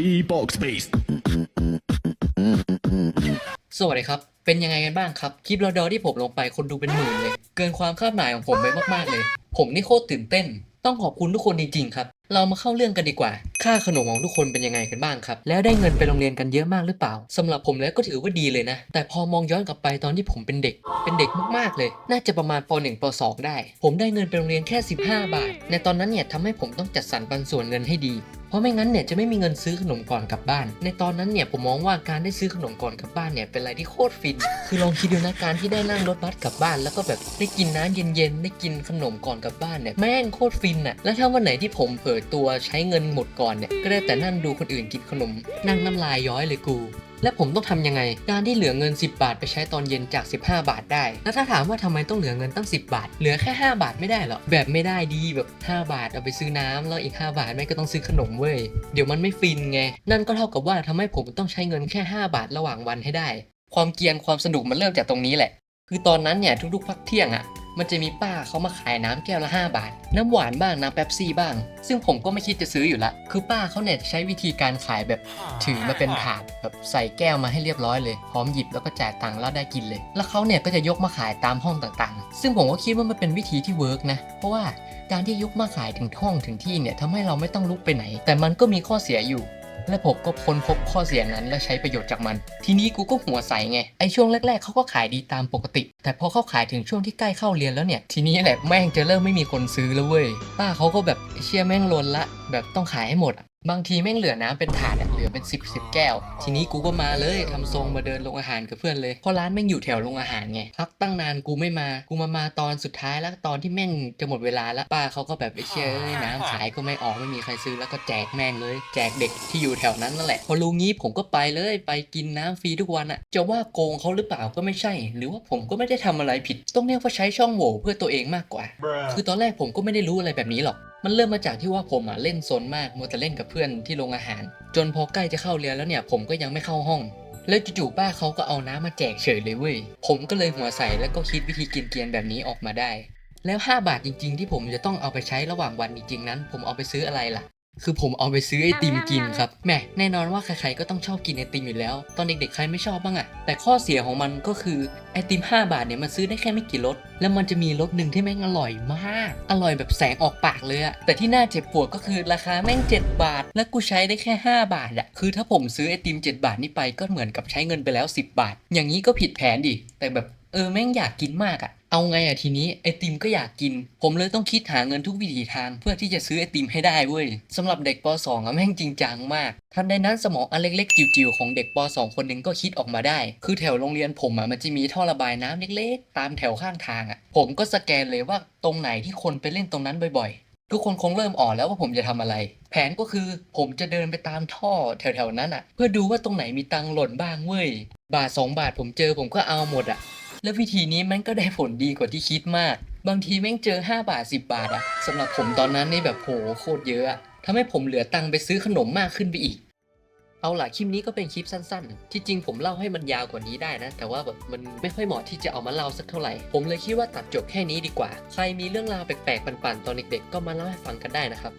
Beatbox Beast. สวัสดีครับ เป็นยังไงกันบ้างครับ คลิปรอดอที่ผมลงไปคนดูเป็นหมื่นเลย เกินความคาดหมายของผมไปมากๆเลย ผมนี่โคตรตื่นเต้น ต้องขอบคุณทุกคนจริงๆครับ เรามาเข้าเรื่องกันดีกว่า ค่าขนมของทุกคนเป็นยังไงกันบ้างครับ แล้วได้เงินไปโรงเรียนกันเยอะมากหรือเปล่าสำหรับผมแล้วก็ถือว่าดีเลยนะ แต่พอมองย้อนกลับไปตอนที่ผมเป็นเด็ก เป็นเด็กมากๆเลย น่าจะประมาณป .1 ป .2 ได้ ผมได้เงินไปโรงเรียนแค่ 15 บาท ในตอนนั้นเนี่ยทำให้ผมต้องจัดสรรปันส่วนเงินให้ดี เพราะไม่งั้นเนี่ยจะไม่มีเงินซื้อขนมก่อนกลับบ้าน ในตอนนั้นเนี่ยผมมองว่าการได้ซื้อขนมก่อนกลับบ้านเนี่ยเป็นอะไรที่โคตรฟิน คือลองคิดดูนะการที่ได้นั่งรถบัสกลับบ้าน แล้วก็แบบได้กินน้ำเย็นๆได้กินขนมก่อนกลับบ้านเนี่ยแม่งโคตรฟินอะแล้วถ้าวันไหนที่ผมเผลอตัวใช้เงินหมดก่อนเนี่ยก็ได้แต่นั่งดูคนอื่นกินขนม นั่งน้ำลายย้อยเลยกู และผมต้องทำยังไง การที่เหลือเงิน 10 บาท ไปใช้ตอนเย็นจาก 15 บาทได้ แล้วถ้าถามว่าทำไมต้องเหลือเงินตั้ง 10 บาท เหลือแค่ 5 บาทไม่ได้หรอ แบบไม่ได้ดีแบบ 5 บาทเอาไปซื้อน้ำแล้วอีก 5 บาทไม่ก็ต้องซื้อขนมเว้ย เดี๋ยวมันไม่ฟินไง นั่นก็เท่ากับว่าทำให้ผมต้องใช้เงินแค่ 5 บาทระหว่างวันให้ได้ ความเกียนความสนุกมันเริ่มจากตรงนี้แหละ คือตอนนั้นเนี่ยทุกๆพักเที่ยงอะ่ะ มันจะมีป้าเขามาขายน้ำแก้วละ 5 บาท น้ำหวานบ้างน้ำเป๊ปซี่บ้าง ซึ่งผมก็ไม่คิดจะซื้ออยู่ละ คือป้าเขาเนี่ยใช้วิธีการขายแบบถือมาเป็นถาดแบบใส่แก้วมาให้เรียบร้อยเลย พร้อมหยิบแล้วก็จ่ายตังค์แล้วได้กินเลย แล้วเขาเนี่ยก็จะยกมาขายตามห้องต่างๆ ซึ่งผมก็คิดว่ามันเป็นวิธีที่เวิร์กนะ เพราะว่าการที่ยกมาขายถึงห้องถึงที่เนี่ยทำให้เราไม่ต้องลุกไปไหน แต่มันก็มีข้อเสียอยู่ และผมก็ค้นพบข้อเสียนั้นและใช้ประโยชน์จากมัน ทีนี้กูก็หัวใสไง ไอช่วงแรกๆเขาก็ขายดีตามปกติ แต่พอเขาขายถึงช่วงที่ใกล้เข้าเรียนแล้วเนี่ย ทีนี้แหละแม่งจะเริ่มไม่มีคนซื้อแล้วเว้ย ป้าเขาก็แบบเชี่ยแม่งลนละ แบบต้องขายให้หมดอะ บางทีแม่งเหลือน้ำเป็นถาดอะเหลือเป็น 10 10แก้ว ทีนี้กูก็มาเลยทำทรงมาเดินลงอาหารกับเพื่อนเลยเพราะร้านแม่งอยู่แถวโรงอาหารไงพักตั้งนานกูไม่มา กูมามาตอนสุดท้ายแล้วตอนที่แม่งจะหมดเวลาแล้วป้าเขาก็แบบไอ้เชี่ยเอ้ยน้ำขายก็ไม่ออกไม่มีใครซื้อแล้วก็แจกแม่งเลย แจกเด็กที่อยู่แถวนั้นนั่นแหละ พอรู้งี้ผมก็ไปเลยไปกินน้ำฟรีทุกวันอะจะว่าโกงเขาหรือเปล่าก็ไม่ใช่ หรือว่าผมก็ไม่ได้ทำอะไรผิด ต้องเรียกว่าใช้ช่องโหว่เพื่อตัวเองมากกว่า คือตอนแรกผมก็ไม่ได้รู้อะไรแบบนี้หรอก มันเริ่มมาจากที่ว่าผมอะเล่นโซนมากมัวแต่เล่นกับเพื่อนที่โรงอาหาร จนพอใกล้จะเข้าเรียนแล้วเนี่ยผมก็ยังไม่เข้าห้อง แล้วจู่ๆป้าเขาก็เอาน้ำมาแจกเฉยเลยเว้ยผมก็เลยหัวใส่แล้วก็คิดวิธีกินเกียนแบบนี้ออกมาได้ แล้ว 5 บาทจริง ๆ ที่ผมจะต้องเอาไปใช้ระหว่างวันจริงๆนั้น ผมเอาไปซื้ออะไรล่ะ คือผมเอาไปซื้อไอติมกินครับแหมแน่นอนว่าใครๆก็ต้องชอบกินไอติมอยู่แล้ว ตอนเด็กๆใครไม่ชอบบ้างอะแต่ข้อเสียของมันก็คือไอติม 5 บาทเนี่ยมันซื้อได้แค่ไม่กี่รสแล้วมันจะมีรสหนึ่งที่แม่งอร่อยมาก อร่อยแบบแสงออกปากเลยอะแต่ที่น่าเจ็บปวดก็คือราคาแม่ง 7 บาท แล้วกูใช้ได้แค่ 5 บาทอะคือถ้าผมซื้อไอติม 7 บาทนี่ไปก็เหมือนกับใช้เงินไปแล้ว 10 บาท อย่างนี้ก็ผิดแผนดิแต่แบบเออแม่งอยากกินมากอะ เอาไงอะทีนี้ไอติมก็อยากกิน ผมเลยต้องคิดหาเงินทุกวิถีทาง เพื่อที่จะซื้อไอติมให้ได้เว้ยสำหรับเด็กป .2 อะแม่งจริงจังมากทันใดนั้นสมองอันเล็กๆ จิ๋วๆของเด็กป .2 คนหนึ่งก็คิดออกมาได้ คือแถวโรงเรียนผมอะมันจะมีท่อระบายน้ำเล็กๆ ตามแถวข้างทางอะผมก็สแกนเลยว่าตรงไหนที่คนไปเล่นตรงนั้นบ่อยๆ ทุกคนคงเริ่มอ่อนแล้วว่าผมจะทำอะไร แผนก็คือผมจะเดินไปตามท่อแถวๆนั้นอะเพื่อดูว่าตรงไหนมีตังหล่นบ้างเว้ยบาทสองบาทผมเจอผมก็เอาหมดอะ แล้ววิธีนี้มันก็ได้ผลดีกว่าที่คิดมาก บางทีแม่งเจอ 5 บาท 10 บาทอะสำหรับผมตอนนั้นนี่แบบโหโคตรเยอะอะทำให้ผมเหลือตังค์ไปซื้อขนมมากขึ้นไปอีก เอาล่ะคลิปนี้ก็เป็นคลิปสั้นๆ ที่จริงผมเล่าให้มันยาวกว่านี้ได้นะ แต่ว่าแบบมันไม่ค่อยเหมาะที่จะเอามาเล่าสักเท่าไหร่ ผมเลยคิดว่าตัดจบแค่นี้ดีกว่า ใครมีเรื่องราวแปลกๆ ปันๆ ตอนเด็กๆ ก็มาเล่าให้ฟังกันได้นะครับ